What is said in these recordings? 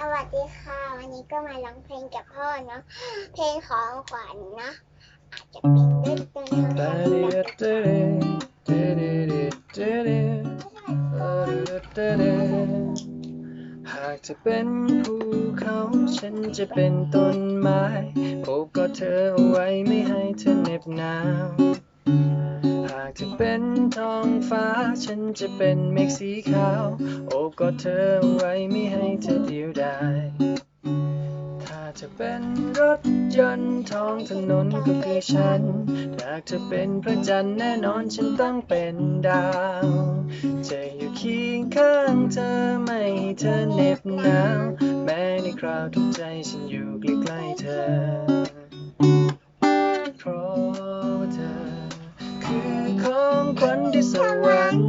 สวัสดีค่ะ วันนี้ก็มาร้องเพลงกับพ่อเนาะเพลงของขวัญเนาะอาจจะเป็นเรื่องตัวน้องหากจะเป็นภูเขาฉันจะเป็นต้นไม้โอบกอดเธอเอาไว้ไม่ให้เธอเหน็บหนาวหากจะเป็นท้องฟ้าฉันจะเป็นเมฆสีขาว โอบกอดเธอเอาไว้ไม่ให้ รถยนต์ท้องถนนก็คือฉันหากจะเป็นพระจันทร์แน่นอนฉันต้องเป็นดาว จะอยู่เคียงข้างเธอไม่ให้เธอเหน็บหนาว แม้ในคราวทุกใจฉันอยู่ใกล้ๆเธอ เพราะว่าเธอ คือของขวัญที่สวรรค์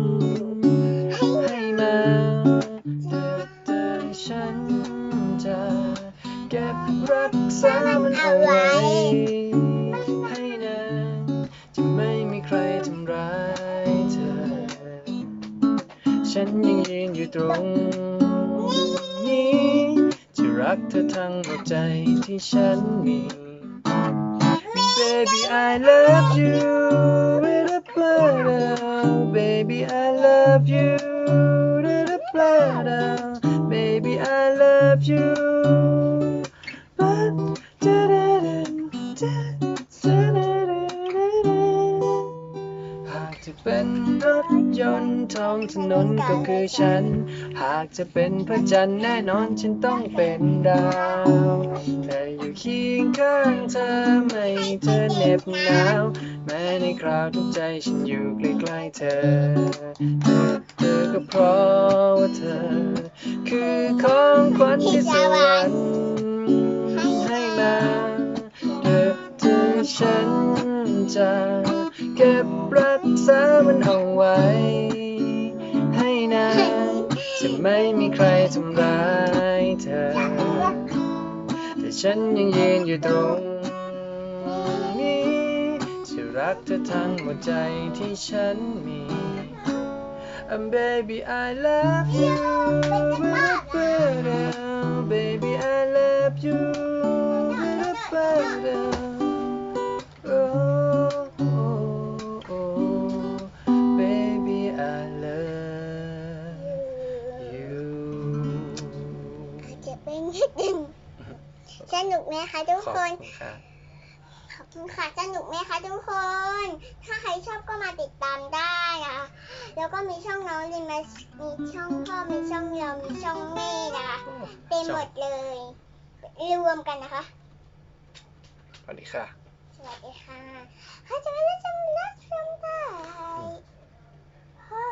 ให้มาแต่เธอฉันจะ กษามันเอาไว้ให้นานจะไม่มีใครทำร้ายเธอ ฉันยังยืนอยู่ตรงนี้จะรักเธอทั้งหัวใจที่ฉันมี Baby I love you with a blood Baby I love you with a blood Baby I love you รถยนต์ท้องถนนก็คือฉัน หากจะเป็นพระจันทร์แน่นอนฉันต้องเป็นดาวแต่อยู่เคียงข้างเธอไม่เธอเหน็บหนาว แม้ในคราวทุกใจฉันอยู่ใกล้ๆเธอเธอก็เพราะว่าเธอ คือของขวัญที่สวรรค์ให้มาเธอเธอฉันจะ เก็บรักษามันเอาไว้ ให้นานจะไม่มีใครทำร้ายเธอ แต่ฉันยังยืนอยู่ตรงนี้จะรักเธอทั้งหัวใจที่ฉันมี And baby I love you นนิดหนึ่งสนุกไหมคะทุกขอบคนคุณค่ะ ขอบคุณค่ะสนุกไหมคะทุกคน ถ้าใครชอบก็มาติดตามได้นะคะ แล้วก็มีช่องน้องลินมามีช่องพ่อ มีช่องเรามีช่องแม่นะคะ เต็มหมดเลย รวมกันนะคะ สวัสดีค่ะ สวัสดีค่ะเขาจะไม่ได้จำรัก